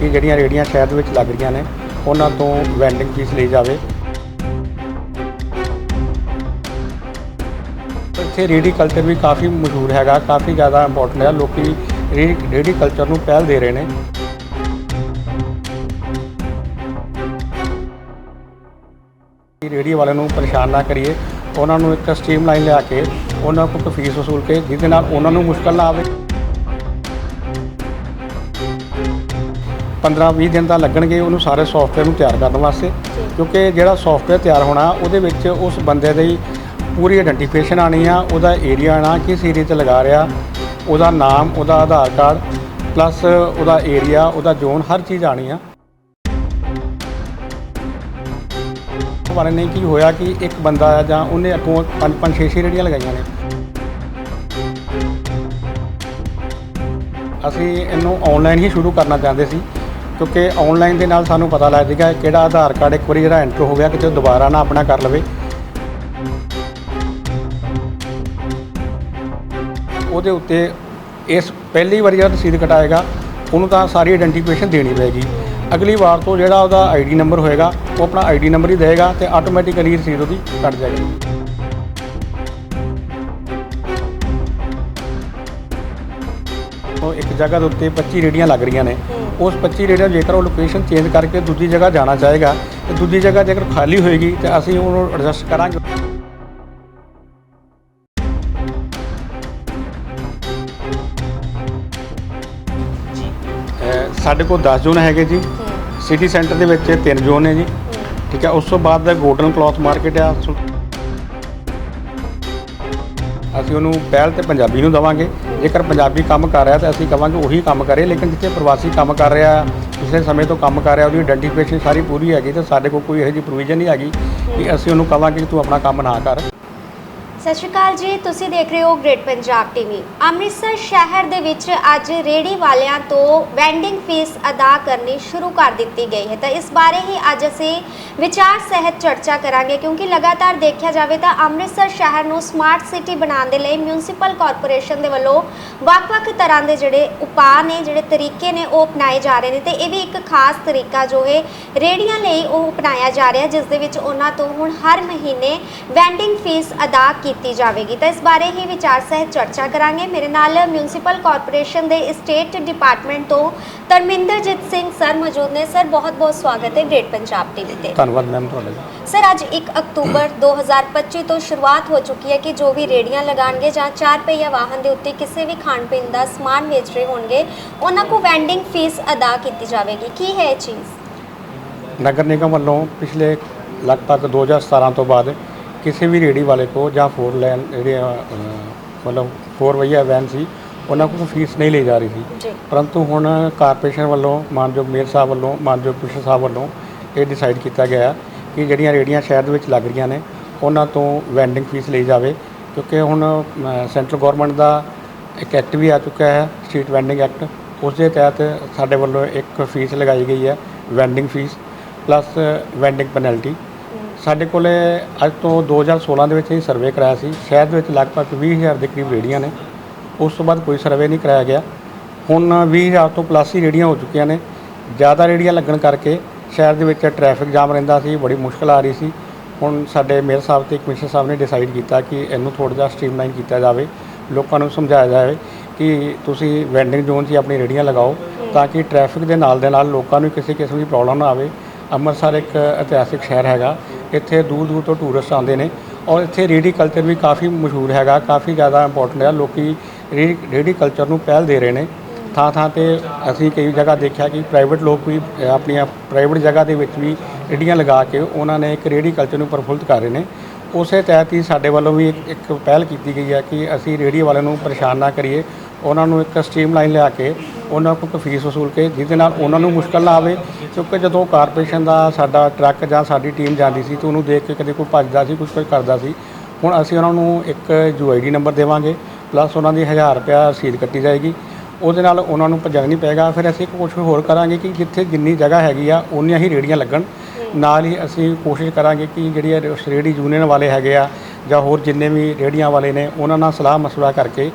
ਕਿ ਜਿਹੜੀਆਂ ਰੇੜੀਆਂ ਸ਼ਹਿਰ ਦੇ ਵਿੱਚ ਲੱਗ ਰਹੀਆਂ ਨੇ, ਉਹਨਾਂ ਤੋਂ ਵੈਂਡਿੰਗ ਫੀਸ ਲਈ ਜਾਵੇ। ਇੱਥੇ ਰੇੜੀ ਕਲਚਰ ਵੀ ਕਾਫੀ ਮਸ਼ਹੂਰ ਹੈਗਾ, ਕਾਫੀ ਜ਼ਿਆਦਾ ਇੰਪੋਰਟੈਂਟ ਹੈ, ਲੋਕੀ ਰੇੜੀ ਰੇੜੀ ਕਲਚਰ ਨੂੰ ਪਹਿਲ ਦੇ ਰਹੇ ਨੇ। ਕਿ ਰੇੜੀ ਵਾਲਿਆਂ ਨੂੰ ਪਰੇਸ਼ਾਨ ਨਾ ਕਰੀਏ, ਉਹਨਾਂ ਨੂੰ ਇੱਕ ਸਟ੍ਰੀਮ ਲਾਈਨ ਲਿਆ ਕੇ, ਉਹਨਾਂ ਕੋਲ ਫੀਸ ਵਸੂਲ ਕੇ, ਜਿਹਦੇ ਨਾਲ ਉਹਨਾਂ ਨੂੰ ਮੁਸ਼ਕਲ ਨਾ ਆਵੇ। 15-20 ਦਿਨ ਤਾਂ ਲੱਗਣਗੇ, ਉਹਨੂੰ ਸਾਰੇ ਸੌਫਟਵੇਅਰ ਨੂੰ ਤਿਆਰ ਕਰਨ ਵਾਸਤੇ। ਕਿਉਂਕਿ ਜਿਹੜਾ ਸੌਫਟਵੇਅਰ ਤਿਆਰ ਹੋਣਾ, ਉਹਦੇ ਵਿੱਚ ਉਸ ਬੰਦੇ ਦੀ ਪੂਰੀ ਆਇਡੈਂਟੀਫਿਕੇਸ਼ਨ ਆਣੀ ਆ, ਉਹਦਾ ਏਰੀਆ ਆਣਾ ਕਿਸ ਏਰੀਆ 'ਚ ਲਗਾ ਰਿਹਾ, ਉਹਦਾ ਨਾਮ, ਉਹਦਾ ਆਧਾਰ ਕਾਰਡ ਪਲੱਸ ਉਹਦਾ ਏਰੀਆ ਉਹਦਾ ਜ਼ੋਨ ਹਰ ਚੀਜ਼ ਆਣੀ ਆ। ਬਾਰੇ ਨਹੀਂ ਕੀ ਹੋਇਆ ਕਿ ਇੱਕ ਬੰਦਾ ਆ ਜਾਂ ਉਹਨੇ ਅੱਗੋਂ ਪੰਜ ਪੰਜ ਛੇ ਛੇ ਰੇੜੀਆਂ ਲਗਾਈਆਂ ਨੇ। ਅਸੀਂ ਇਹਨੂੰ ਆਨਲਾਈਨ ਹੀ ਸ਼ੁਰੂ ਕਰਨਾ ਚਾਹੁੰਦੇ ਸੀ। ਕਿਉਂਕਿ ਆਨਲਾਈਨ ਦੇ ਨਾਲ ਸਾਨੂੰ ਪਤਾ ਲੱਗ ਜਾਏਗਾ ਕਿਹੜਾ ਆਧਾਰ ਕਾਰਡ ਇੱਕ ਵਾਰੀ ਜਿਹੜਾ ਐਂਟਰ ਹੋ ਗਿਆ ਕਿਤੇ ਉਹ ਦੁਬਾਰਾ ਨਾ ਆਪਣਾ ਕਰ ਲਵੇ। ਉਹਦੇ ਉੱਤੇ ਇਸ ਪਹਿਲੀ ਵਾਰੀ ਜਿਹੜਾ ਰਸੀਦ ਕਟਾਏਗਾ, ਉਹਨੂੰ ਤਾਂ ਸਾਰੀ ਆਇਡੈਂਟੀਫਿਕੇਸ਼ਨ ਦੇਣੀ ਪਏਗੀ। ਅਗਲੀ ਵਾਰ ਤੋਂ ਜਿਹੜਾ ਉਹਦਾ ਆਈਡੀ ਨੰਬਰ ਹੋਏਗਾ, ਉਹ ਆਪਣਾ ਆਈਡੀ ਨੰਬਰ ਹੀ ਦੇਗਾ ਤੇ ਆਟੋਮੈਟਿਕਲੀ ਰਸੀਦ ਉਹਦੀ ਕੱਟ ਜਾਏਗੀ। ਜਗ੍ਹਾ ਦੇ ਉੱਤੇ 25 ਰੇੜੀਆਂ ਲੱਗ ਰਹੀਆਂ ਨੇ। ਉਸ 25 ਰੇੜੀਆਂ ਜੇਕਰ ਉਹ ਲੋਕੇਸ਼ਨ ਚੇਂਜ ਕਰਕੇ ਦੂਜੀ ਜਗ੍ਹਾ ਜਾਣਾ ਚਾਹੇਗਾ ਤੇ ਦੂਜੀ ਜਗ੍ਹਾ ਜੇਕਰ ਖਾਲੀ ਹੋਏਗੀ ਤੇ ਅਸੀਂ ਉਹਨੂੰ ਐਡਜਸਟ ਕਰਾਂਗੇ। ਸਾਡੇ ਕੋਲ 10 ਜ਼ੋਨ ਹੈਗੇ ਜੀ। ਸਿਟੀ ਸੈਂਟਰ ਦੇ ਵਿੱਚ ਤਿੰਨ ਜ਼ੋਨ ਨੇ ਜੀ। ਠੀਕ ਹੈ ਉਸ ਤੋਂ ਬਾਅਦ ਦਾ 골ਡਨ ਕਲੌਥ ਮਾਰਕੀਟ ਆ। ਅਸੀਂ ਉਹਨੂੰ ਪਹਿਲ ਤੇ ਪੰਜਾਬੀ ਨੂੰ ਦਵਾਂਗੇ। ਜੇਕਰ ਪੰਜਾਬੀ ਕੰਮ ਕਰ ਰਿਹਾ ਤਾਂ ਅਸੀਂ ਕਵਾਂਗੇ ਉਹੀ ਕੰਮ ਕਰੇ, ਲੇਕਿਨ ਜਿੱਥੇ ਪ੍ਰਵਾਸੀ ਕੰਮ ਕਰ ਰਿਹਾ, ਪਿਛਲੇ ਸਮੇਂ ਤੋਂ ਕੰਮ ਕਰ ਰਿਹਾ, ਉਹਦੀ ਆਇਡੈਂਟੀਫਿਕੇਸ਼ਨ ਸਾਰੀ ਪੂਰੀ ਹੈਗੀ ਤੇ ਸਾਡੇ ਕੋਲ ਕੋਈ ਇਹੋ ਜਿਹੀ ਪ੍ਰੋਵੀਜ਼ਨ ਨਹੀਂ ਹੈਗੀ ਕਿ ਅਸੀਂ ਉਹਨੂੰ ਕਵਾਂਗੇ ਕਿ ਤੂੰ ਆਪਣਾ ਕੰਮ ਨਾ ਕਰ। ਸਤਿ ਸ਼੍ਰੀ ਅਕਾਲ ਜੀ। ਤੁਸੀਂ ਦੇਖ ਰਹੇ ਹੋ ਗ੍ਰੇਟ ਪੰਜਾਬ ਟੀਵੀ। ਅੰਮ੍ਰਿਤਸਰ ਸ਼ਹਿਰ ਦੇ ਵਿੱਚ ਅੱਜ ਰੇੜੀ ਵਾਲਿਆਂ ਤੋਂ ਵੈਂਡਿੰਗ ਫੀਸ ਅਦਾ ਕਰਨੀ ਸ਼ੁਰੂ ਕਰ ਦਿੱਤੀ ਗਈ ਹੈ। ਤਾਂ ਇਸ ਬਾਰੇ ਹੀ ਅੱਜ ਅਸੀਂ ਵਿਚਾਰ ਸਹਿਤ ਚਰਚਾ ਕਰਾਂਗੇ ਕਿਉਂਕਿ ਲਗਾਤਾਰ ਦੇਖਿਆ ਜਾਵੇ ਤਾਂ ਅੰਮ੍ਰਿਤਸਰ ਸ਼ਹਿਰ ਨੂੰ ਸਮਾਰਟ ਸਿਟੀ ਬਣਾਉਣ ਦੇ ਲਈ ਮਿਊਨਿਸਪਲ ਕਾਰਪੋਰੇਸ਼ਨ ਦੇ ਵੱਲੋਂ ਵੱਖ-ਵੱਖ ਤਰ੍ਹਾਂ ਦੇ ਜਿਹੜੇ ਉਪਾਅ ਨੇ, ਜਿਹੜੇ ਤਰੀਕੇ ਨੇ ਉਹ ਅਪਣਾਏ ਜਾ ਰਹੇ ਨੇ ਤੇ ਇਹ ਵੀ ਇੱਕ ਖਾਸ ਤਰੀਕਾ ਜੋ ਹੈ ਰੇੜੀਆਂ ਲਈ ਉਹ ਅਪਣਾਇਆ ਜਾ ਰਿਹਾ, ਜਿਸ ਦੇ ਵਿੱਚ ਉਹਨਾਂ ਤੋਂ ਹੁਣ ਹਰ ਮਹੀਨੇ ਵੈਂਡਿੰਗ ਫੀਸ ਅਦਾ ਕੀਤੀ ਜਾਵੇਗੀ। ਤਾਂ ਇਸ ਬਾਰੇ ਹੀ ਵਿਚਾਰ ਸਹਿਤ ਚਰਚਾ ਕਰਾਂਗੇ। ਮੇਰੇ ਨਾਲ ਮਿਊਨਿਸਪਲ ਕਾਰਪੋਰੇਸ਼ਨ ਦੇ ਸਟੇਟ ਡਿਪਾਰਟਮੈਂਟ ਤੋਂ ਧਰਮਿੰਦਰਜੀਤ ਸਿੰਘ ਸਰ ਮੌਜੂਦ ਨੇ। ਸਰ ਬਹੁਤ-ਬਹੁਤ ਸਵਾਗਤ ਹੈ ਗ੍ਰੇਟ ਪੰਜਾਬ ਟੀਵੀ ਤੇ। ਧੰਨਵਾਦ ਮੈਮ ਤੁਹਾਡਾ ਸਰ ਅੱਜ 1 ਅਕਤੂਬਰ 2025 ਤੋਂ ਸ਼ੁਰੂਆਤ ਹੋ ਚੁੱਕੀ ਹੈ ਕਿ ਜੋ ਵੀ ਰੇੜੀਆਂ ਲਗਾਣਗੇ ਜਾਂ ਚਾਰ ਪਹੀਆ ਵਾਹਨ ਦੇ ਉੱਤੇ ਕਿਸੇ ਵੀ ਖਾਣ ਪੀਣ ਦਾ ਸਮਾਨ ਵੇਚ ਰਹੇ ਹੋਣਗੇ ਉਹਨਾਂ ਕੋ ਵੈਂਡਿੰਗ ਫੀਸ ਅਦਾ ਕੀਤੀ ਜਾਵੇਗੀ। ਕੀ ਹੈ ਇਹ ਚੀਜ਼? ਨਗਰ ਨਿਗਮ ਵੱਲੋਂ ਪਿਛਲੇ ਲਗਭਗ 2017 ਤੋਂ ਬਾਅਦ ਕਿਸੇ ਵੀ ਰੇੜੀ ਵਾਲੇ ਕੋ ਜਾਂ ਫੋਰ ਲੈਨ ਜਿਹੜੇ ਅ, ਮਤਲਬ ਫੋਰ ਵਈਆ ਵੈਨ ਸੀ ਉਹਨਾਂ ਕੋਲ ਫੀਸ ਨਹੀਂ ਲਈ ਜਾ ਰਹੀ ਸੀ। ਪਰੰਤੂ ਹੁਣ ਕਾਰਪੋਰੇਸ਼ਨ ਵੱਲੋਂ ਮਾਨਯੋਗ ਮੇਅਰ ਸਾਹਿਬ ਵੱਲੋਂ ਮਾਨਯੋਗ ਕਮਿਸ਼ਨਰ ਸਾਹਿਬ ਵੱਲੋਂ ਇਹ ਡਿਸਾਈਡ ਕੀਤਾ ਗਿਆ ਕਿ ਜਿਹੜੀਆਂ ਰੇੜੀਆਂ ਸ਼ਹਿਰ ਦੇ ਵਿੱਚ ਲੱਗ ਰਹੀਆਂ ਨੇ ਉਹਨਾਂ ਤੋਂ ਵੈਂਡਿੰਗ ਫੀਸ ਲਈ ਜਾਵੇ। ਕਿਉਂਕਿ ਹੁਣ ਸੈਂਟਰਲ ਗਵਰਨਮੈਂਟ ਦਾ ਇੱਕ ਐਕਟ ਵੀ ਆ ਚੁੱਕਾ ਹੈ ਸਟਰੀਟ ਵੈਂਡਿੰਗ ਐਕਟ ਉਸ ਦੇ ਤਹਿਤ ਸਾਡੇ ਵੱਲੋਂ ਇੱਕ ਫੀਸ ਲਗਾਈ ਗਈ ਹੈ vending fee plus vending penalty ਸਾਡੇ ਕੋਲੇ ਅੱਜ ਤੋਂ 2016 ਦੇ ਵਿੱਚ ਹੀ ਸਰਵੇ ਕਰਾਇਆ ਸੀ। ਸ਼ਹਿਰ ਦੇ ਵਿੱਚ ਲਗਭਗ 20000 ਦੇ ਕਰੀਬ ਰੇੜੀਆਂ ਨੇ। ਉਸ ਤੋਂ ਬਾਅਦ ਕੋਈ ਸਰਵੇ ਨਹੀਂ ਕਰਾਇਆ ਗਿਆ। ਹੁਣ 20000 ਤੋਂ ਪਲੱਸ ਹੀ ਰੇੜੀਆਂ ਹੋ ਚੁੱਕੀਆਂ ਨੇ। ਜ਼ਿਆਦਾ ਰੇੜੀਆਂ ਲੱਗਣ ਕਰਕੇ ਸ਼ਹਿਰ ਦੇ ਵਿੱਚ ਟ੍ਰੈਫਿਕ ਜਾਮ ਰਹਿੰਦਾ ਸੀ, ਬੜੀ ਮੁਸ਼ਕਲ ਆ ਰਹੀ ਸੀ। ਹੁਣ ਸਾਡੇ ਮੇਅਰ ਸਾਹਿਬ ਤੇ ਕਮਿਸ਼ਨਰ ਸਾਹਿਬ ਨੇ ਡਿਸਾਈਡ ਕੀਤਾ ਕਿ ਇਹਨੂੰ ਥੋੜ੍ਹਾ ਜਿਹਾ ਸਟ੍ਰੀਮਲਾਈਨ ਕੀਤਾ ਜਾਵੇ। ਲੋਕਾਂ ਨੂੰ ਸਮਝਾਇਆ ਜਾਵੇ ਕਿ ਤੁਸੀਂ ਵੈਂਡਿੰਗ ਜ਼ੋਨ 'ਚ ਹੀ ਆਪਣੀ ਰੇੜੀਆਂ ਲਗਾਓ ਤਾਂ ਕਿ ਟ੍ਰੈਫਿਕ ਦੇ ਨਾਲ ਦੇ ਨਾਲ ਲੋਕਾਂ ਨੂੰ ਕਿਸੇ ਕਿਸਮ ਦੀ ਪ੍ਰੋਬਲਮ ਨਾ ਆਵੇ। ਅੰਮ੍ਰਿਤਸਰ ਇੱਕ ਇਤਿਹਾਸਿਕ ਸ਼ਹਿਰ ਹੈਗਾ। ਇੱਥੇ ਦੂਰ ਦੂਰ ਤੋਂ ਟੂਰਿਸਟ ਆਉਂਦੇ ਨੇ ਔਰ ਇੱਥੇ ਰੇੜੀ ਕਲਚਰ ਵੀ ਕਾਫੀ ਮਸ਼ਹੂਰ ਹੈਗਾ, ਕਾਫੀ ਜ਼ਿਆਦਾ ਇੰਪੋਰਟੈਂਟ ਹੈ। ਲੋਕੀ ਰੇੜੀ ਰੇੜੀ ਕਲਚਰ ਨੂੰ ਪਹਿਲ ਦੇ ਰਹੇ ਨੇ। ਥਾਂ ਥਾਂ ਤੇ ਅਸੀਂ ਕਈ ਜਗ੍ਹਾ ਦੇਖਿਆ ਕਿ ਪ੍ਰਾਈਵੇਟ ਲੋਕ ਵੀ ਆਪਣੀਆਂ ਪ੍ਰਾਈਵੇਟ ਜਗ੍ਹਾ ਦੇ ਵਿੱਚ ਵੀ ਰੇੜੀਆਂ ਲਗਾ ਕੇ ਉਹਨਾਂ ਨੇ ਇੱਕ ਰੇੜੀ ਕਲਚਰ ਨੂੰ ਪ੍ਰਫੁੱਲਤ ਕਰ ਰਹੇ ਨੇ। ਉਸੇ ਤਹਿਤ ਹੀ ਸਾਡੇ ਵੱਲੋਂ ਵੀ ਇੱਕ ਇੱਕ ਪਹਿਲ ਕੀਤੀ ਗਈ ਹੈ ਕਿ ਅਸੀਂ ਰੇੜੀ ਵਾਲਿਆਂ ਨੂੰ ਪਰੇਸ਼ਾਨ ਨਾ ਕਰੀਏ ਉਹਨਾਂ ਨੂੰ ਇੱਕ ਸਟ੍ਰੀਮ ਲਾਈਨ ਲਿਆ ਕੇ ਉਹਨਾਂ ਕੋਲ ਕੋਈ ਫੀਸ ਵਸੂਲ ਕੇ ਜਿਹਦੇ ਨਾਲ ਉਹਨਾਂ ਨੂੰ ਮੁਸ਼ਕਲ ਨਾ ਆਵੇ, ਕਿਉਂਕਿ ਜਦੋਂ ਕਾਰਪੋਰੇਸ਼ਨ ਦਾ ਸਾਡਾ ਟਰੱਕ ਜਾਂ ਸਾਡੀ ਟੀਮ ਜਾਂਦੀ ਸੀ ਤਾਂ ਉਹਨੂੰ ਦੇਖ ਕੇ ਕਦੇ ਕੋਈ ਭੱਜਦਾ ਸੀ ਕੁਝ ਕੁਝ ਕਰਦਾ ਸੀ, ਹੁਣ ਅਸੀਂ ਉਹਨਾਂ ਨੂੰ ਇੱਕ ਯੂਆਈਡੀ ਨੰਬਰ ਦੇਵਾਂਗੇ ਪਲੱਸ ਉਹਨਾਂ ਦੀ 1000 ਰੁਪਇਆ ਰਸੀਦ ਕੱਟੀ ਜਾਏਗੀ। ਉਹਦੇ ਨਾਲ ਉਹਨਾਂ ਨੂੰ ਭੱਜਣਾ ਨਹੀਂ ਪਏਗਾ, ਫਿਰ ਅਸੀਂ ਕੁਝ ਹੋਰ ਕਰਾਂਗੇ ਕਿ ਜਿੱਥੇ ਜਿੰਨੀ ਜਗ੍ਹਾ ਹੈਗੀ ਆ, ਉਨੀਆਂ ਹੀ ਰੇੜੀਆਂ ਲੱਗਣ। ਨਾਲ ਹੀ ਅਸੀਂ ਕੋਸ਼ਿਸ਼ ਕਰਾਂਗੇ ਕਿ ਜਿਹੜੀ ਇਹ ਰੇੜੀ ਯੂਨੀਅਨ ਵਾਲੇ ਹੈਗੇ ਆ ਜਾਂ ਹੋਰ ਜਿੰਨੇ ਵੀ ਰੇੜੀਆਂ ਵਾਲੇ ਨੇ, ਉਹਨਾਂ ਨਾਲ ਸਲਾਹ ਮਸਲਾ ਕਰਕੇ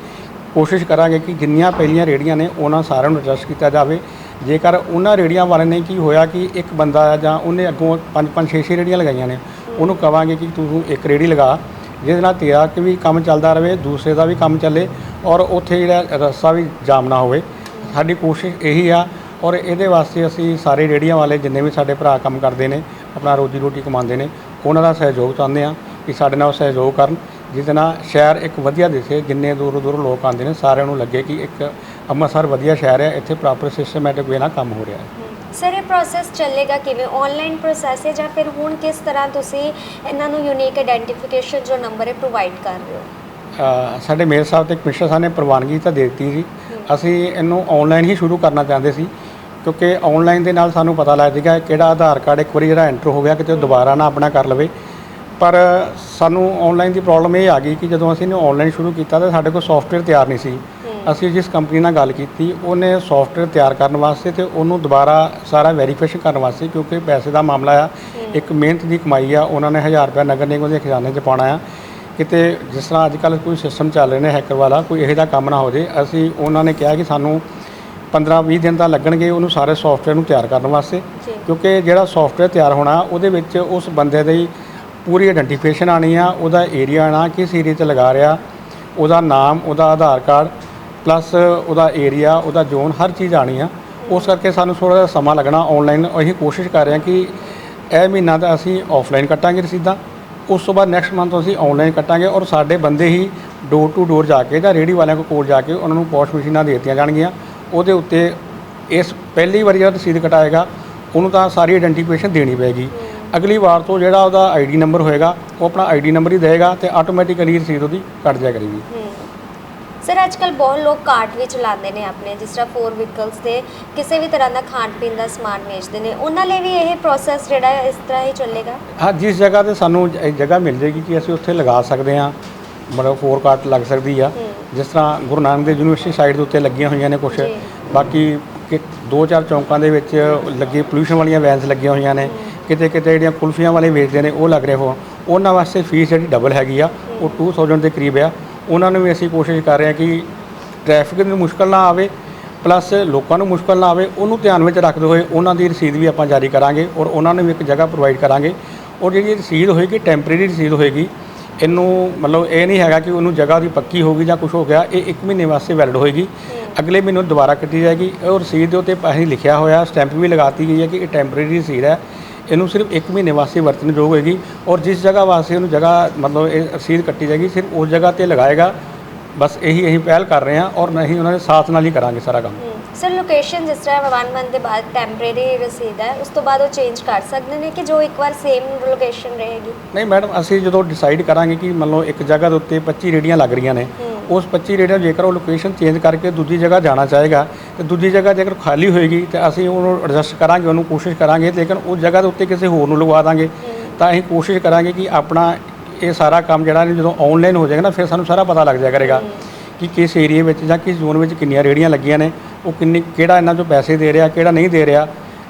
ਕੋਸ਼ਿਸ਼ ਕਰਾਂਗੇ ਕਿ ਜਿੰਨੀਆਂ ਪਹਿਲੀਆਂ ਰੇੜੀਆਂ ਨੇ ਉਹਨਾਂ ਸਾਰਿਆਂ ਨੂੰ ਐਡਜਸਟ ਕੀਤਾ ਜਾਵੇ। ਜੇਕਰ ਉਹਨਾਂ ਰੇੜੀਆਂ ਵਾਲੇ ਨੇ ਕੀ ਹੋਇਆ ਕਿ ਇੱਕ ਬੰਦਾ ਆ ਜਾਂ ਉਹਨੇ ਅੱਗੋਂ ਪੰਜ ਪੰਜ, ਛੇ ਛੇ ਰੇੜੀਆਂ ਲਗਾਈਆਂ ਨੇ, ਉਹਨੂੰ ਕਵਾਂਗੇ ਕਿ ਤੂੰ ਇੱਕ ਰੇੜੀ ਲਗਾ, ਜਿਹਦੇ ਨਾਲ ਤੇਰਾ ਕਿ ਵੀ ਕੰਮ ਚੱਲਦਾ ਰਹੇ, ਦੂਸਰੇ ਦਾ ਵੀ ਕੰਮ ਚੱਲੇ ਔਰ ਉੱਥੇ ਜਿਹੜਾ ਰਸਤਾ ਵੀ ਜਾਮ ਨਾ ਹੋਵੇ। ਸਾਡੀ ਕੋਸ਼ਿਸ਼ ਇਹੀ ਆ ਔਰ ਇਹਦੇ ਵਾਸਤੇ ਅਸੀਂ ਸਾਰੇ ਰੇੜੀਆਂ ਵਾਲੇ ਜਿੰਨੇ ਵੀ ਸਾਡੇ ਭਰਾ ਕੰਮ ਕਰਦੇ ਨੇ, ਆਪਣਾ ਰੋਜੀ ਰੋਟੀ ਕਮਾਉਂਦੇ ਨੇ, ਉਹਨਾਂ ਦਾ ਸਹਿਯੋਗ ਚਾਹੁੰਦੇ ਆ ਕਿ ਸਾਡੇ ਨਾਲ ਉਹ ਸਹਿਯੋਗ ਕਰਨ। ਜਿਹਦੇ ਨਾਲ ਸ਼ਹਿਰ ਇੱਕ ਵਧੀਆ ਦਿਸੇ ਜਿੰਨੇ ਦੂਰੋਂ ਦੂਰੋਂ ਲੋਕ ਆਉਂਦੇ ਨੇ ਸਾਰਿਆਂ ਨੂੰ ਲੱਗੇ ਕਿ ਇੱਕ ਅੰਮ੍ਰਿਤਸਰ ਵਧੀਆ ਸ਼ਹਿਰ ਹੈ ਇੱਥੇ ਪ੍ਰੋਪਰ ਸਿਸਟਮੈਟਿਕ ਵੇ ਨਾਲ ਕੰਮ ਹੋ ਰਿਹਾ ਹੈ। ਸਰ ਇਹ ਪ੍ਰੋਸੈਸ ਚੱਲੇਗਾ ਕਿਵੇਂ? ਆਨਲਾਈਨ ਪ੍ਰੋਸੈਸ ਹੈ ਜਾਂ ਫਿਰ ਹੁਣ ਕਿਸ ਤਰ੍ਹਾਂ ਤੁਸੀਂ ਇਹਨਾਂ ਨੂੰ ਯੂਨੀਕ ਆਇਡੈਂਟੀਫਿਕੇਸ਼ਨ ਜੋ ਨੰਬਰ ਹੈ ਪ੍ਰੋਵਾਈਡ ਕਰ ਰਹੇ ਹੋ? ਸਾਡੇ ਮੇਅਰ ਸਾਹਿਬ ਤੇ ਕਮਿਸ਼ਨਰ ਸਾਹਿਬ ਨੇ ਪ੍ਰਵਾਨਗੀ ਤਾਂ ਦੇ ਦਿੱਤੀ ਸੀ ਅਸੀਂ ਇਹਨੂੰ ਆਨਲਾਈਨ ਹੀ ਸ਼ੁਰੂ ਕਰਨਾ ਚਾਹੁੰਦੇ ਸੀ ਕਿਉਂਕਿ ਆਨਲਾਈਨ ਦੇ ਨਾਲ ਸਾਨੂੰ ਪਤਾ ਲੱਗ ਜਾਏਗਾ ਕਿਹੜਾ ਆਧਾਰ ਕਾਰਡ ਇੱਕ ਵਾਰੀ ਜਿਹੜਾ ਐਂਟਰ ਹੋ ਗਿਆ ਕਿਤੇ ਦੁਬਾਰਾ ਨਾ ਆਪਣਾ ਕਰ ਲਵੇ। ਪਰ ਸਾਨੂੰ ਆਨਲਾਈਨ ਦੀ ਪ੍ਰੋਬਲਮ ਇਹ ਆ ਗਈ ਕਿ ਜਦੋਂ ਅਸੀਂ ਇਹਨੂੰ ਆਨਲਾਈਨ ਸ਼ੁਰੂ ਕੀਤਾ ਤਾਂ ਸਾਡੇ ਕੋਲ ਸੌਫਟਵੇਅਰ ਤਿਆਰ ਨਹੀਂ ਸੀ। ਅਸੀਂ ਜਿਸ ਕੰਪਨੀ ਨਾਲ ਗੱਲ ਕੀਤੀ ਉਹਨੇ ਸੌਫਟਵੇਅਰ ਤਿਆਰ ਕਰਨ ਵਾਸਤੇ ਤੇ ਉਹਨੂੰ ਦੁਬਾਰਾ ਸਾਰਾ ਵੈਰੀਫਿਕੇਸ਼ਨ ਕਰਨ ਵਾਸਤੇ ਕਿਉਂਕਿ ਪੈਸੇ ਦਾ ਮਾਮਲਾ ਆ ਇੱਕ ਮਿਹਨਤ ਦੀ ਕਮਾਈ ਆ ਉਹਨਾਂ ਨੇ 1000 ਰੁਪਏ ਨਗਰ ਨਿਗਮ ਦੇ ਖਜ਼ਾਨੇ 'ਚ ਪਾਉਣਾ ਆ। ਕਿਤੇ ਜਿਸ ਤਰ੍ਹਾਂ ਅੱਜ ਕੱਲ੍ਹ ਕੋਈ ਸਿਸਟਮ ਚੱਲ ਰਹੇ ਨੇ ਹੈਕਰ ਵਾਲਾ ਕੋਈ ਇਹੋ ਜਿਹਾ ਕੰਮ ਨਾ ਹੋ ਜੇ ਅਸੀਂ ਉਹਨਾਂ ਨੇ ਕਿਹਾ ਕਿ ਸਾਨੂੰ 15-20 ਦਿਨ ਤਾਂ ਲੱਗਣਗੇ ਉਹਨੂੰ ਸਾਰੇ ਸੌਫਟਵੇਅਰ ਨੂੰ ਤਿਆਰ ਕਰਨ ਵਾਸਤੇ ਕਿਉਂਕਿ ਜਿਹੜਾ ਸੌਫਟਵੇਅਰ ਤਿਆਰ ਹੋਣਾ ਉਹਦੇ ਵਿੱਚ ਉਸ ਬੰਦੇ ਦੀ ਪੂਰੀ ਆਇਡੈਂਟੀਫਿਕੇਸ਼ਨ ਆਣੀ ਆ, ਉਹਦਾ ਏਰੀਆ ਆਣਾ ਕਿਸ ਏਰੀਆ 'ਤੇ ਲਗਾ ਰਿਹਾ, ਉਹਦਾ ਨਾਮ, ਉਹਦਾ ਆਧਾਰ ਕਾਰਡ ਪਲੱਸ ਉਹਦਾ ਏਰੀਆ ਉਹਦਾ ਜ਼ੋਨ ਹਰ ਚੀਜ਼ ਆਣੀ ਆ। ਉਸ ਕਰਕੇ ਸਾਨੂੰ ਥੋੜਾ ਜਿਹਾ ਸਮਾਂ ਲੱਗਣਾ ਆਨਲਾਈਨ ਅਸੀਂ ਕੋਸ਼ਿਸ਼ ਕਰ ਰਹੇ ਹਾਂ ਕਿ ਇਹ ਮਹੀਨਾ ਤਾਂ ਅਸੀਂ ਆਫਲਾਈਨ ਕੱਟਾਂਗੇ ਰਸੀਦਾਂ। ਉਸ ਤੋਂ ਬਾਅਦ ਨੈਕਸਟ ਮੰਥ ਅਸੀਂ ਆਨਲਾਈਨ ਕੱਟਾਂਗੇ ਔਰ ਸਾਡੇ ਬੰਦੇ ਹੀ ਡੋਰ ਟੂ ਡੋਰ ਜਾ ਕੇ ਜਾਂ ਰੇਹੜੀ ਵਾਲਿਆਂ ਕੋਲ ਕੋਲ ਜਾ ਕੇ ਉਹਨਾਂ ਨੂੰ ਪੋਸਟ ਮਸ਼ੀਨਾਂ ਦੇ ਦਿੱਤੀਆਂ ਜਾਣਗੀਆਂ। ਉਹਦੇ ਉੱਤੇ ਇਸ ਪਹਿਲੀ ਵਾਰੀ ਜਿਹੜਾ ਰਸੀਦ ਕਟਾਏਗਾ, ਉਹਨੂੰ ਤਾਂ ਸਾਰੀ ਆਇਡੈਂਟੀਫਿਕੇਸ਼ਨ ਦੇਣੀ ਪਏਗੀ। ਅਗਲੀ ਵਾਰ ਤੋਂ ਜਿਹੜਾ ਉਹਦਾ ਆਈਡੀ ਨੰਬਰ ਹੋਏਗਾ ਉਹ ਆਪਣਾ ਆਈਡੀ ਨੰਬਰ ਹੀ ਦੇਗਾ ਤੇ ਆਟੋਮੈਟਿਕਲੀ ਰਸੀਦ ਉਹਦੀ ਕੱਟ ਜਾਇਆ ਕਰੇਗੀ। ਸਰ ਅੱਜ ਕੱਲ ਬਹੁਤ ਲੋਕ ਕਾਰਟ ਵੀ ਚਲਾਉਂਦੇ ਨੇ ਆਪਣੇ ਜਿਸ ਤਰ੍ਹਾਂ ਫੋਰ ਵਹੀਕਲਸ ਤੇ ਕਿਸੇ ਵੀ ਤਰ੍ਹਾਂ ਦਾ ਖਾਣ ਪੀਣ ਦਾ ਸਮਾਨ ਵੇਚਦੇ ਨੇ ਉਹਨਾਂ ਲਈ ਵੀ ਇਹ ਪ੍ਰੋਸੈਸ ਜਿਹੜਾ ਹੈ ਇਸ ਤਰ੍ਹਾਂ ਹੀ ਚੱਲੇਗਾ? ਹਾਂ ਜਿਸ ਜਗ੍ਹਾ ਤੇ ਸਾਨੂੰ ਇਹ ਜਗ੍ਹਾ ਮਿਲ ਜੇਗੀ ਕਿ ਅਸੀਂ ਉੱਥੇ ਲਗਾ ਸਕਦੇ ਹਾਂ ਮਤਲਬ ਫੋਰ ਕਾਰਟ ਲੱਗ ਸਕਦੀ ਆ। ਜਿਸ ਤਰ੍ਹਾਂ ਗੁਰੂ ਨਾਨਕ ਦੇਵ ਯੂਨੀਵਰਸਿਟੀ ਸਾਈਡ ਦੇ ਉੱਤੇ ਲੱਗੀਆਂ ਹੋਈਆਂ ਨੇ ਕੁਝ। ਬਾਕੀ ਕਿ ਦੋ ਚਾਰ ਚੌਂਕਾਂ ਦੇ ਵਿੱਚ ਲੱਗੇ ਪੋਲੂਸ਼ਨ ਵਾਲੀਆਂ ਵੈਨਸ ਲੱਗੀਆਂ ਹੋਈਆਂ ਨੇ। ਕਿਤੇ ਕਿਤੇ ਜਿਹੜੀਆਂ ਕੁਲਫੀਆਂ ਵਾਲੇ ਵੇਚਦੇ ਨੇ, ਉਹ ਲੱਗ ਰਹੇ ਹੋ ਉਹਨਾਂ ਵਾਸਤੇ ਫੀਸ ਜਿਹੜੀ ਡਬਲ ਹੈਗੀ ਆ, ਉਹ 2000 ਦੇ ਕਰੀਬ ਆ। ਉਹਨਾਂ ਨੂੰ ਵੀ ਅਸੀਂ ਕੋਸ਼ਿਸ਼ ਕਰ ਰਹੇ ਹਾਂ ਕਿ ਟ੍ਰੈਫਿਕ ਨੂੰ ਮੁਸ਼ਕਲ ਨਾ ਆਵੇ ਪਲੱਸ ਲੋਕਾਂ ਨੂੰ ਮੁਸ਼ਕਲ ਨਾ ਆਵੇ। ਉਹਨੂੰ ਧਿਆਨ ਵਿੱਚ ਰੱਖਦੇ ਹੋਏ ਉਹਨਾਂ ਦੀ ਰਸੀਦ ਵੀ ਆਪਾਂ ਜਾਰੀ ਕਰਾਂਗੇ ਔਰ ਉਹਨਾਂ ਨੂੰ ਵੀ ਇੱਕ ਜਗ੍ਹਾ ਪ੍ਰੋਵਾਈਡ ਕਰਾਂਗੇ। ਔਰ ਜਿਹੜੀ ਰਸੀਦ ਹੋਏਗੀ ਟੈਂਪਰੇਰੀ ਰਸੀਦ ਹੋਏਗੀ, ਇਹਨੂੰ ਮਤਲਬ ਇਹ ਨਹੀਂ ਹੈਗਾ ਕਿ ਉਹਨੂੰ ਜਗ੍ਹਾ ਦੀ ਪੱਕੀ ਹੋਗੀ ਜਾਂ ਕੁਝ ਹੋ ਗਿਆ, ਇਹ 1 ਮਹੀਨੇ ਵਾਸਤੇ ਵੈਲਿਡ ਹੋਏਗੀ। ਅਗਲੇ ਮਹੀਨੇ ਦੁਬਾਰਾ ਕੱਟੀ ਜਾਏਗੀ। ਉਹ ਰਸੀਦ ਦੇ ਉੱਤੇ ਅਸੀਂ ਲਿਖਿਆ ਹੋਇਆ ਸਟੈਂਪ ਵੀ ਲਗਾਤੀ ਗਈ ਹੈ ਕਿ ਇਹ ਟੈਂਪਰੇਰੀ ਰਸੀਦ ਹੈ। ਇਹਨੂੰ ਸਿਰਫ 1 ਮਹੀਨੇ ਵਾਸਤੇ ਵਰਤਣਯੋਗ ਹੋਏਗੀ ਔਰ ਜਿਸ ਜਗ੍ਹਾ ਵਾਸਤੇ ਉਹਨੂੰ ਜਗ੍ਹਾ ਮਤਲਬ ਇਹ ਰਸੀਦ ਕੱਟੀ ਜਾਏਗੀ ਸਿਰਫ ਉਸ ਜਗ੍ਹਾ ਤੇ ਲਗਾਏਗਾ। ਬਸ ਇਹੀ ਅਸੀਂ ਪਹਿਲ ਕਰ ਰਹੇ ਹਾਂ ਔਰ ਨਹੀਂ ਉਹਨਾਂ ਦੇ ਸਾਥ ਨਾਲ ਹੀ ਕਰਾਂਗੇ ਸਾਰਾ ਕੰਮ। ਸਰ ਲੋਕੇਸ਼ਨ ਜਿਸ ਤਰ੍ਹਾਂ 1 ਮੰਥ ਦੇ ਬਾਅਦ ਟੈਂਪਰੇਰੀ ਰਸੀਦ ਹੈ ਉਸ ਤੋਂ ਬਾਅਦ ਉਹ ਚੇਂਜ ਕਰ ਸਕਦੇ ਨੇ ਕਿ ਜੋ ਇੱਕ ਵਾਰ ਸੇਮ ਲੋਕੇਸ਼ਨ ਰਹੇਗੀ? ਨਹੀਂ ਮੈਡਮ ਅਸੀਂ ਜਦੋਂ ਡਿਸਾਈਡ ਕਰਾਂਗੇ ਕਿ ਮੰਨ ਲਓ ਇੱਕ ਜਗ੍ਹਾ ਦੇ ਉੱਤੇ 25 ਰੇੜੀਆਂ ਲੱਗ ਰਹੀਆਂ ਨੇ ਉਸ 25 ਰੇੜੀਆਂ ਜੇਕਰ ਉਹ ਲੋਕੇਸ਼ਨ ਚੇਂਜ ਕਰਕੇ ਦੂਜੀ ਜਗ੍ਹਾ ਜਾਣਾ ਚਾਹੇਗਾ, ਤੇ ਦੂਜੀ ਜਗ੍ਹਾ ਜੇਕਰ ਖਾਲੀ ਹੋਏਗੀ, ਤੇ ਅਸੀਂ ਉਹਨੂੰ ਐਡਜਸਟ ਕਰਾਂਗੇ, ਉਹਨੂੰ ਕੋਸ਼ਿਸ਼ ਕਰਾਂਗੇ, ਲੇਕਿਨ ਉਸ ਜਗ੍ਹਾ ਦੇ ਉੱਤੇ ਕਿਸੇ ਹੋਰ ਨੂੰ ਲਗਵਾ ਦਾਂਗੇ। ਤਾਂ ਅਸੀਂ ਕੋਸ਼ਿਸ਼ ਕਰਾਂਗੇ ਕਿ ਆਪਣਾ ਇਹ ਸਾਰਾ ਕੰਮ ਜਿਹੜਾ ਜਦੋਂ ਆਨਲਾਈਨ ਹੋ ਜਾਏਗਾ ਨਾ, ਫਿਰ ਸਾਨੂੰ ਸਾਰਾ ਪਤਾ ਲੱਗ ਜਾਇਆ ਕਰੇਗਾ ਕਿ ਕਿਸ ਏਰੀਏ ਵਿੱਚ ਜਾਂ ਕਿਸ ਜ਼ੋਨ ਵਿੱਚ ਕਿੰਨੀਆਂ ਰੇੜੀਆਂ ਲੱਗੀਆਂ ਨੇ, ਉਹ ਕਿੰਨੀ, ਕਿਹੜਾ ਇਹਨਾਂ ਚੋਂ ਪੈਸੇ ਦੇ ਰਿਹਾ, ਕਿਹੜਾ ਨਹੀਂ ਦੇ ਰਿਹਾ।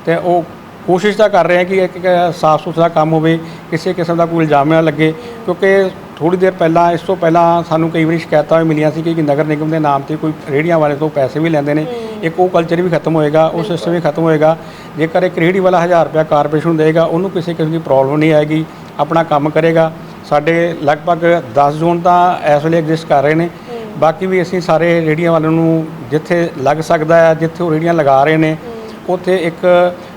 ਤੇ ਉਹ ਕੋਸ਼ਿਸ਼ ਤਾਂ ਕਰ ਰਹੇ ਹਾਂ ਕਿ ਇੱਕ ਸਾਫ਼ ਸੁਥਰਾ ਕੰਮ ਹੋਵੇ, ਕਿਸੇ ਕਿਸਮ ਦਾ ਕੋਈ ਇਲਜ਼ਾਮ ਨਾ ਲੱਗੇ, ਕਿਉਂਕਿ ਥੋੜੀ ਦੇਰ ਪਹਿਲਾਂ ਇਸ ਤੋਂ ਪਹਿਲਾਂ ਸਾਨੂੰ ਕਈ ਵਾਰੀ ਸ਼ਿਕਾਇਤਾਂ ਵੀ ਮਿਲੀਆਂ ਸੀ ਕਿ ਨਗਰ ਨਿਗਮ ਦੇ ਨਾਮ ਤੇ ਕੋਈ ਰੇੜੀਆਂ ਵਾਲੇ ਤੋਂ ਪੈਸੇ ਵੀ ਲੈਂਦੇ ਨੇ। ਇੱਕ ਉਹ ਕਲਚਰ ਵੀ ਖਤਮ ਹੋਏਗਾ ਉਹ ਸਿਸਟਮ ਵੀ ਖਤਮ ਹੋਏਗਾ। ਜੇਕਰ ਇੱਕ ਰੇੜੀ ਵਾਲਾ 1000 ਰੁਪਇਆ ਕਾਰਪੋਰੇਸ਼ਨ ਨੂੰ ਦੇਗਾ ਉਹਨੂੰ ਕਿਸੇ ਕਿਸਮ ਦੀ ਪ੍ਰੋਬਲਮ ਨਹੀਂ ਆਏਗੀ ਆਪਣਾ ਕੰਮ ਕਰੇਗਾ। ਸਾਡੇ ਲਗਭਗ 10 ਜ਼ੋਨ ਤਾਂ ਇਸ ਵੇਲੇ ਐਗਜ਼ਿਸਟ ਕਰ ਰਹੇ ਨੇ। ਬਾਕੀ ਵੀ ਅਸੀਂ ਸਾਰੇ ਰੇੜੀਆਂ ਵਾਲਿਆਂ ਨੂੰ ਜਿੱਥੇ ਲੱਗ ਸਕਦਾ ਹੈ ਜਿੱਥੇ ਉਹ ਰੇੜੀਆਂ ਲਗਾ ਰਹੇ ਨੇ ਉੱਥੇ ਇੱਕ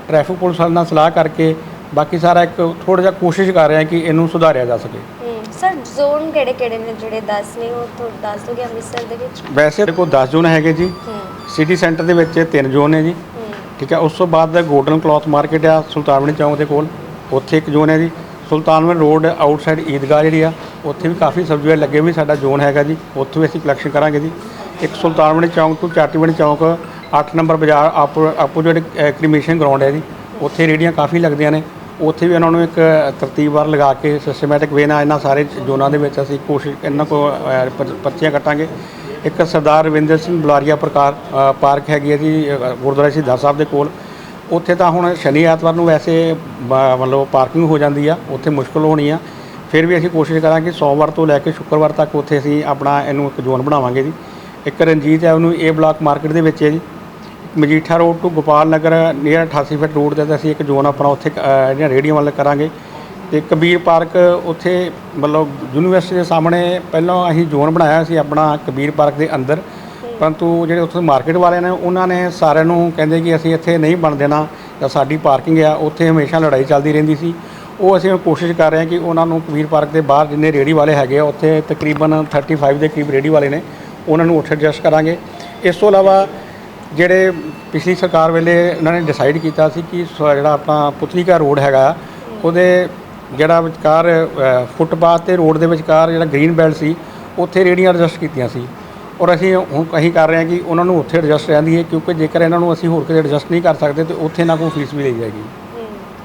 ਟ੍ਰੈਫਿਕ ਪੁਲਿਸ ਨਾਲ ਸਲਾਹ ਕਰਕੇ ਬਾਕੀ ਸਾਰਾ ਇੱਕ ਥੋੜਾ ਜਿਹਾ ਕੋਸ਼ਿਸ਼ ਕਰ ਰਹੇ ਹਾਂ ਕਿ ਇਹਨੂੰ ਸੁਧਾਰਿਆ ਜਾ ਸਕੇ। ਜ਼ੋਨ ਕਿਹੜੇ ਕਿਹੜੇ ਨੇ ਜਿਹੜੇ 10 ਨੇ ਉਹ ਤੋਂ ਦੱਸ ਦੋਗੇ ਅੰਮ੍ਰਿਤਸਰ ਦੇ ਵਿੱਚ? ਵੈਸੇ ਕੋਲ 10 ਜ਼ੋਨ ਹੈਗੇ ਜੀ। ਸਿਟੀ ਸੈਂਟਰ ਦੇ ਵਿੱਚ ਤਿੰਨ ਜ਼ੋਨ ਨੇ ਜੀ। ਠੀਕ ਹੈ ਉਸ ਤੋਂ ਬਾਅਦ ਗੋਲਡਨ ਕਲੌਥ ਮਾਰਕੀਟ ਆ ਸੁਲਤਾਨਵਿੰਡ ਚੌਂਕ ਦੇ ਕੋਲ। ਉੱਥੇ ਇੱਕ ਜ਼ੋਨ ਹੈ ਜੀ। ਸੁਲਤਾਨਵਿੰਡ ਰੋਡ ਆਊਟਸਾਈਡ ਈਦਗਾਹ ਜਿਹੜੀ ਆ ਉੱਥੇ ਵੀ ਕਾਫੀ ਸਬਜ਼ੀਆਂ ਲੱਗੇ ਵੀ ਸਾਡਾ ਜ਼ੋਨ ਹੈਗਾ ਜੀ। ਉੱਥੇ ਵੀ ਅਸੀਂ ਕਲੈਕਸ਼ਨ ਕਰਾਂਗੇ ਜੀ। ਇੱਕ ਸੁਲਤਾਨਵਿੰਡ ਚੌਂਕ ਤੋਂ ਚਾਟੀਵਿੰਡ ਚੌਂਕ 8 ਨੰਬਰ ਬਾਜ਼ਾਰ ਆਪੋ ਆਪੋਜ਼ਿਟ ਕ੍ਰੀਮੇਸ਼ਨ ਗਰਾਊਂਡ ਹੈ ਜੀ। ਉੱਥੇ ਰੇੜੀਆਂ ਕਾਫੀ ਲੱਗਦੀਆਂ ਨੇ। ਉੱਥੇ ਵੀ ਉਹਨਾਂ ਨੂੰ ਇੱਕ ਤਰਤੀਬਵਾਰ ਲਗਾ ਕੇ ਸਿਸਟਮੈਟਿਕ ਵੇ ਨਾਲ ਇਹਨਾਂ ਸਾਰੇ ਜ਼ੋਨਾਂ ਦੇ ਵਿੱਚ ਅਸੀਂ ਕੋਸ਼ਿਸ਼ ਇਹਨਾਂ ਕੋ ਅ, ਪਰ- ਪਰਚੀਆਂ ਕੱਟਾਂਗੇ। ਇੱਕ ਸਰਦਾਰ ਰਵਿੰਦਰ ਸਿੰਘ ਬੁਲਾਰੀਆ ਪ੍ਰਕਾਰ ਅ, ਪਾਰਕ ਹੈਗੀ ਹੈ ਜੀ ਅ, ਗੁਰਦੁਆਰਾ ਸ਼ਹੀਦਾਂ ਸਾਹਿਬ ਦੇ ਕੋਲ। ਉੱਥੇ ਤਾਂ ਹੁਣ ਸ਼ਨੀ ਐਤਵਾਰ ਨੂੰ ਵੈਸੇ ਬ- ਮਤਲਬ ਪਾਰਕਿੰਗ ਹੋ ਜਾਂਦੀ ਆ ਉੱਥੇ ਮੁਸ਼ਕਲ ਹੋਣੀ ਆ। ਫਿਰ ਵੀ ਅਸੀਂ ਕੋਸ਼ਿਸ਼ ਕਰਾਂਗੇ ਸੋਮਵਾਰ ਤੋਂ ਲੈ ਕੇ ਸ਼ੁੱਕਰਵਾਰ ਤੱਕ ਉੱਥੇ ਅਸੀਂ ਆਪਣਾ ਇਹਨੂੰ ਇੱਕ ਜ਼ੋਨ ਬਣਾਵਾਂਗੇ ਜੀ। ਇੱਕ Ranjit avenue A block market ਦੇ ਵਿੱਚ ਹੈ ਜੀ। ਮਜੀਠਾ ਰੋਡ ਤੋਂ Gopal Nagar near 88 foot road ਦੇ ਤੇ ਅਸੀਂ ਇੱਕ ਜ਼ੋਨ ਆਪਣਾ ਉੱਥੇ ਕ- ਅਹ, ਜਿਹੜੀਆਂ ਰੇਹੜੀਆਂ ਵੱਲ ਕਰਾਂਗੇ। ਤੇ ਕਬੀਰ ਪਾਰਕ ਉੱਥੇ ਮਤਲਬ ਯੂਨੀਵਰਸਿਟੀ ਦੇ ਸਾਹਮਣੇ ਪਹਿਲਾਂ ਅਸੀਂ ਜ਼ੋਨ ਬਣਾਇਆ ਸੀ ਆਪਣਾ ਕਬੀਰ ਪਾਰਕ ਦੇ ਅੰਦਰ। ਪਰੰਤੂ ਜਿਹੜੇ ਉੱਥੇ ਮਾਰਕੀਟ ਵਾਲੇ ਨੇ, ਉਹਨਾਂ ਨੇ ਸਾਰਿਆਂ ਨੂੰ ਕਹਿੰਦੇ ਕਿ ਅਸੀਂ ਇੱਥੇ ਨਹੀਂ ਬਣ ਦੇਣਾ, ਜਾਂ ਸਾਡੀ ਪਾਰਕਿੰਗ ਆ, ਉੱਥੇ ਹਮੇਸ਼ਾ ਲੜਾਈ ਚੱਲਦੀ ਰਹਿੰਦੀ ਸੀ। ਉਹ ਅਸੀਂ ਹੁਣ ਕੋਸ਼ਿਸ਼ ਕਰ ਰਹੇ ਹਾਂ ਕਿ ਉਹਨਾਂ ਨੂੰ ਕਬੀਰ ਪਾਰਕ ਦੇ ਬਾਹਰ ਜਿੰਨੇ ਰੇੜੀ ਵਾਲੇ ਹੈਗੇ ਆ, ਉੱਥੇ ਤਕਰੀਬਨ 35 ਦੇ ਕਰੀਬ ਰੇੜੀ ਵਾਲੇ ਨੇ, ਉਹਨਾਂ ਨੂੰ ਉੱਥੇ ਐਡਜਸਟ ਕਰਾਂਗੇ। ਇਸ ਤੋਂ ਇਲਾਵਾ ਜਿਹੜੇ ਪਿਛਲੀ ਸਰਕਾਰ ਵੇਲੇ ਇਹਨਾਂ ਨੇ ਡਿਸਾਈਡ ਕੀਤਾ ਸੀ ਕਿ ਸ- ਜਿਹੜਾ ਆਪਣਾ ਪੁਤਲੀਕਾ ਰੋਡ ਹੈਗਾ ਉਹਦੇ ਜਿਹੜਾ ਵਿਚਕਾਰ ਅ, ਫੁੱਟਪਾਥ ਤੇ ਰੋਡ ਦੇ ਵਿਚਕਾਰ ਜਿਹੜਾ ਗ੍ਰੀਨ ਬੈਲਟ ਸੀ ਉੱਥੇ ਰੇੜੀਆਂ ਐਡਜਸਟ ਕੀਤੀਆਂ ਸੀ। ਔਰ ਅਸੀਂ ਹੁਣ ਅਸੀਂ ਕਰ ਰਹੇ ਹਾਂ ਕਿ ਉਹਨਾਂ ਨੂੰ ਉੱਥੇ ਐਡਜਸਟ ਰਹਿੰਦੀ ਹੈ ਕਿਉਂਕਿ ਜੇਕਰ ਇਹਨਾਂ ਨੂੰ ਅਸੀਂ ਹੋਰ ਕਿਤੇ ਐਡਜਸਟ ਨਹੀਂ ਕਰ ਸਕਦੇ ਤੇ ਉੱਥੇ ਨਾ ਕੋਈ ਫੀਸ ਵੀ ਲਈ ਜਾਏਗੀ।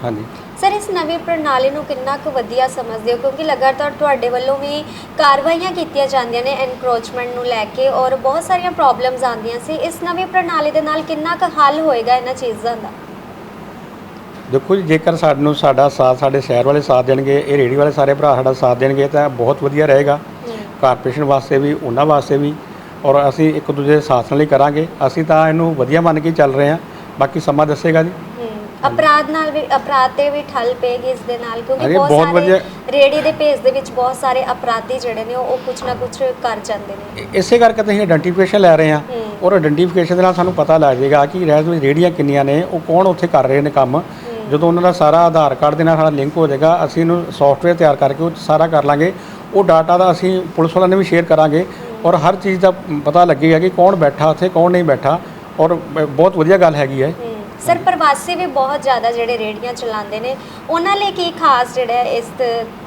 ਹਾਂਜੀ। ਸਰ ਇਸ ਨਵੀਂ ਪ੍ਰਣਾਲੀ ਨੂੰ ਕਿੰਨਾ ਕੁ ਵਧੀਆ ਸਮਝਦੇ ਹੋ? ਕਿਉਂਕਿ ਲਗਾਤਾਰ ਤੁਹਾਡੇ ਵੱਲੋਂ ਵੀ ਕਾਰਵਾਈਆਂ ਕੀਤੀਆਂ ਜਾਂਦੀਆਂ ਨੇ ਐਨਕਰੋਚਮੈਂਟ ਨੂੰ ਲੈ ਕੇ ਔਰ ਬਹੁਤ ਸਾਰੀਆਂ ਪ੍ਰੋਬਲਮਸ ਆਉਂਦੀਆਂ ਸੀ। ਇਸ ਨਵੀਂ ਪ੍ਰਣਾਲੀ ਦੇ ਨਾਲ ਕਿੰਨਾ ਕੁ ਹੱਲ ਹੋਏਗਾ ਇਹਨਾਂ ਚੀਜ਼ਾਂ ਦਾ? ਦੇਖੋ ਜੀ ਜੇਕਰ ਸਾਨੂੰ ਸਾਡਾ ਸਾਥ ਸਾਡੇ ਸ਼ਹਿਰ ਵਾਲੇ ਸਾਥ ਦੇਣਗੇ ਇਹ ਰੇੜੀ ਵਾਲੇ ਸਾਰੇ ਭਰਾ ਸਾਡਾ ਸਾਥ ਦੇਣਗੇ ਤਾਂ ਬਹੁਤ ਵਧੀਆ ਰਹੇਗਾ। ਕਾਰਪੋਰੇਸ਼ਨ ਵਾਸਤੇ ਵੀ ਉਹਨਾਂ ਵਾਸਤੇ ਵੀ ਔਰ ਅਸੀਂ ਇੱਕ ਦੂਜੇ ਦੇ ਸਾਥ ਨਾਲ ਹੀ ਕਰਾਂਗੇ। ਅਸੀਂ ਤਾਂ ਇਹਨੂੰ ਵਧੀਆ ਮੰਨ ਕੇ ਚੱਲ ਰਹੇ ਹਾਂ। ਬਾਕੀ ਸਮਾਂ ਦੱਸੇਗਾ ਜੀ। ਅਪਰਾਧ ਨਾਲ ਵੀ ਅਪਰਾਧ ਤੇ ਵੀ ਠੱਲ ਪਏਗੀ ਇਸ ਦੇ ਨਾਲ ਕਿਉਂਕਿ ਅਰੇ ਬਹੁਤ ਬਹੁਤ ਸਾਰੇ ਵਧੀਆ। ਰੇੜੀ ਦੇ ਭੇਸ ਦੇ ਵਿੱਚ ਬਹੁਤ ਸਾਰੇ ਅਪਰਾਧੀ ਜਿਹੜੇ ਨੇ ਉਹ ਕੁਝ ਨਾ ਕੁਝ ਕਰ ਜਾਂਦੇ ਨੇ। ਇ- ਇਸੇ ਕਰਕੇ ਤਾਂ ਅਸੀਂ ਆਇਡੈਂਟੀਫਿਕੇਸ਼ਨ ਲੈ ਰਹੇ ਹਾਂ। ਔਰ ਆਇਡੈਂਟੀਫਿਕੇਸ਼ਨ ਦੇ ਨਾਲ ਸਾਨੂੰ ਪਤਾ ਲੱਗ ਜਾਏਗਾ ਕਿ ਰਹਿਤ ਵਿੱਚ ਰੇੜੀਆਂ ਕਿੰਨੀਆਂ ਨੇ ਉਹ ਕੌਣ ਉੱਥੇ ਕਰ ਰਹੇ ਨੇ ਕੰਮ। ਜਦੋਂ ਉਹਨਾਂ ਦਾ ਸਾਰਾ ਆਧਾਰ ਕਾਰਡ ਦੇ ਨਾਲ ਸਾਡਾ ਲਿੰਕ ਹੋ ਜਾਏਗਾ ਅਸੀਂ ਇਹਨੂੰ ਸੌਫਟਵੇਅਰ ਤਿਆਰ ਕਰਕੇ ਉਹ 'ਚ ਸਾਰਾ ਕਰ ਲਾਂਗੇ। ਉਹ ਡਾਟਾ ਦਾ ਅਸੀਂ ਪੁਲਿਸ ਵਾਲਿਆਂ ਨੇ ਵੀ ਸ਼ੇਅਰ ਕਰਾਂਗੇ ਔਰ ਹਰ ਚੀਜ਼ ਦਾ ਪਤਾ ਲੱਗੇਗਾ ਕਿ ਕੌਣ ਬੈਠਾ ਉੱਥੇ ਕੌਣ ਨਹੀਂ ਬੈਠਾ ਔਰ ਬ- ਬਹੁਤ ਵਧੀਆ ਗੱਲ ਹੈਗੀ ਹੈ। ਹਮ, ਸਰ ਪ੍ਰਵਾਸੀ ਵੀ ਬਹੁਤ ਜ਼ਿਆਦਾ ਜਿਹੜੇ ਰੇੜੀਆਂ ਚਲਾਉਂਦੇ ਨੇ ਉਹਨਾਂ ਲਈ ਕੀ ਖਾਸ ਜਿਹੜਾ ਹੈ ਇਸ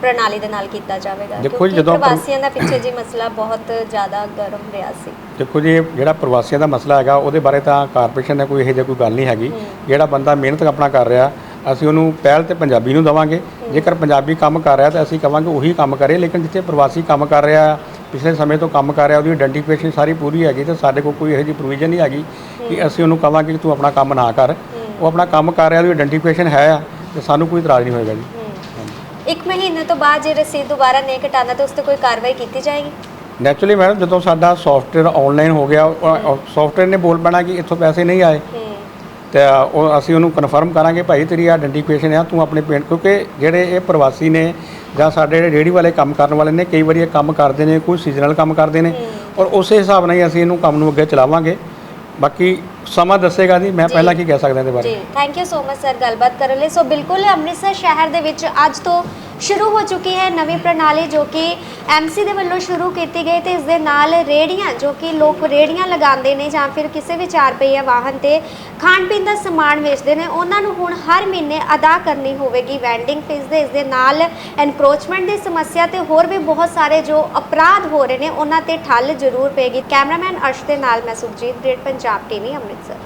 ਪ੍ਰਣਾਲੀ ਦੇ ਨਾਲ ਕੀਤਾ ਜਾਵੇਗਾ? ਦੇਖੋ ਕਿਉਂਕਿ ਜਦੋਂ ਪਰ- ਪ੍ਰਵਾਸੀਆਂ ਦਾ ਪਿੱਛੇ ਜੀ ਮਸਲਾ ਬਹੁਤ ਜ਼ਿਆਦਾ ਗਰਮ ਰਿਹਾ ਸੀ। ਦੇਖੋ ਜੀ ਜਿਹੜਾ ਪ੍ਰਵਾਸੀਆਂ ਦਾ ਮਸਲਾ ਹੈਗਾ ਉਹਦੇ ਬਾਰੇ ਤਾਂ ਕਾਰਪੋਰੇਸ਼ਨ ਨੇ ਕੋਈ ਇਹੋ ਜਿਹੀ ਕੋਈ ਗੱਲ ਨਹੀਂ ਹੈਗੀ। ਜਿਹੜਾ ਬੰਦਾ ਮਿਹਨਤ ਆਪਣਾ ਕਰ ਰਿਹਾ ਅਸੀਂ ਉਹਨੂੰ ਪਹਿਲ ਤੇ ਪੰਜਾਬੀ ਨੂੰ ਦਵਾਂਗੇ। ਜੇਕਰ ਪੰਜਾਬੀ ਕੰਮ ਕਰ ਰਿਹਾ ਤਾਂ ਅਸੀਂ ਕਵਾਂਗੇ ਉਹੀ ਕੰਮ ਕਰੇ ਲੇਕਿਨ ਜਿੱਥੇ ਪ੍ਰਵਾਸੀ ਕੰਮ ਕਰ ਰਿਹਾ ਪਿਛਲੇ ਸਮੇਂ ਤੋਂ ਕੰਮ ਕਰ ਰਿਹਾ ਉਹਦੀ ਆਇਡੈਂਟੀਫਿਕੇਸ਼ਨ ਸਾਰੀ ਪੂਰੀ ਹੈਗੀ ਤੇ ਸਾਡੇ ਕੋਲ ਕੋਈ ਇਹੋ ਜਿਹੀ ਪ੍ਰੋਵੀਜ਼ਨ ਨਹੀਂ ਹੈਗੀ ਕਿ ਅਸੀਂ ਉਹਨੂੰ ਕਵਾਂਗੇ ਕਿ ਤੂੰ ਆਪਣਾ ਕੰਮ ਨਾ ਕਰ। ਉਹ ਆਪਣਾ ਕੰਮ ਕਰ ਰਿਹਾ ਉਹਦੀ ਆਇਡੈਂਟੀਫਿਕੇਸ਼ਨ ਹੈ ਆ ਤੇ ਸਾਨੂੰ ਕੋਈ ਇਤਰਾਜ਼ ਨਹੀਂ ਹੋਏਗਾ ਜੀ। ਇੱਕ ਮਹੀਨੇ ਤੋਂ ਬਾਅਦ ਜੇ ਰਸੀਦ ਦੁਬਾਰਾ ਨਹੀਂ ਕਟਾਉਂਦਾ ਤਾਂ ਉਸ ਤੇ ਕੋਈ ਕਾਰਵਾਈ ਕੀਤੀ ਜਾਏਗੀ? ਨੈਚੁਰਲੀ ਮੈਡਮ ਜਦੋਂ ਸਾਡਾ ਸੌਫਟਵੇਅਰ ਆਨਲਾਈਨ ਹੋ ਗਿਆ ਸੌਫਟਵੇਅਰ ਨੇ ਬੋਲ ਪੈਣਾ ਕਿ ਇੱਥੋਂ ਪੈਸੇ ਨਹੀਂ ਆਏ। ਤੇ ਉਹ ਅਸੀਂ ਉਹਨੂੰ ਕਨਫਰਮ ਕਰਾਂਗੇ ਭਾਈ ਤੇਰੀ ਆਇਡੈਂਟੀਫਿਕੇਸ਼ਨ ਆ ਤੂੰ ਆਪਣੇ ਪਿੰਡ ਕਿਉਂਕਿ ਜਿਹੜੇ ਇਹ ਪ੍ਰਵਾਸੀ ਨੇ ਜਾਂ ਸਾਡੇ ਜਿਹੜੇ ਰੇਹੜੀ ਵਾਲੇ ਕੰਮ ਕਰਨ ਵਾਲੇ ਨੇ ਕਈ ਵਾਰੀ ਇਹ ਕੰਮ ਕਰਦੇ ਨੇ ਕੋਈ ਸੀਜ਼ਨਲ ਕੰਮ ਕਰਦੇ ਨੇ ਔਰ ਉਸੇ ਹਿਸਾਬ ਨਾਲ ਹੀ ਅਸੀਂ ਇਹਨੂੰ ਕੰਮ ਨੂੰ ਅੱਗੇ ਚਲਾਵਾਂਗੇ। ਬਾਕੀ ਸਮਾਂ ਦੱਸੇਗਾ ਜੀ ਮੈਂ। ਪਹਿਲਾਂ ਕੀ ਕਹਿ ਸਕਦਾ ਇਹਦੇ ਬਾਰੇ। ਜੀ। Thank you so much sir ਗੱਲਬਾਤ ਕਰਨ ਲਈ। ਸੋ ਬਿਲਕੁਲ ਅੰਮ੍ਰਿਤਸਰ ਸ਼ਹਿਰ ਦੇ ਵਿੱਚ ਅੱਜ ਤੋਂ ਸ਼ੁਰੂ ਹੋ ਚੁੱਕੀ ਹੈ ਨਵੀਂ ਪ੍ਰਣਾਲੀ ਜੋ ਕਿ ਐਮਸੀ ਦੇ ਵੱਲੋਂ ਸ਼ੁਰੂ ਕੀਤੀ ਗਈ ਤੇ ਇਸ ਦੇ ਨਾਲ ਰੇੜੀਆਂ ਜੋ ਕਿ ਲੋਕ ਰੇੜੀਆਂ ਲਗਾਉਂਦੇ ਨੇ ਜਾਂ ਫਿਰ ਕਿਸੇ ਵੀ 4 ਪਹੀਆ ਵਾਹਨ ਤੇ ਖਾਣ ਪੀਣ ਦਾ ਸਮਾਨ ਵੇਚਦੇ ਨੇ, ਉਹਨਾਂ ਨੂੰ ਹੁਣ ਹਰ ਮਹੀਨੇ ਅਦਾ ਕਰਨੀ ਹੋਵੇਗੀ ਵੈਂਡਿੰਗ ਫੀਸ ਦੇ, ਇਸ ਦੇ ਨਾਲ ਐਨਕਰੋਚਮੈਂਟ ਦੀ ਸਮੱਸਿਆ ਤੇ ਹੋਰ ਵੀ ਬਹੁਤ ਸਾਰੇ ਜੋ ਅਪਰਾਧ ਹੋ ਰਹੇ ਨੇ, ਉਹਨਾਂ ਤੇ ਠੱਲ ਜ਼ਰੂਰ ਪਏਗੀ। ਕੈਮਰਾਮੈਨ ਅਰਸ਼ ਦੇ ਨਾਲ ਮੈਂ ਸੁਖਜੀਤ ਗ੍ਰੇਟ ਪੰਜਾਬ ਟੀਵੀ, ਅੰਮ੍ਰਿਤਸਰ।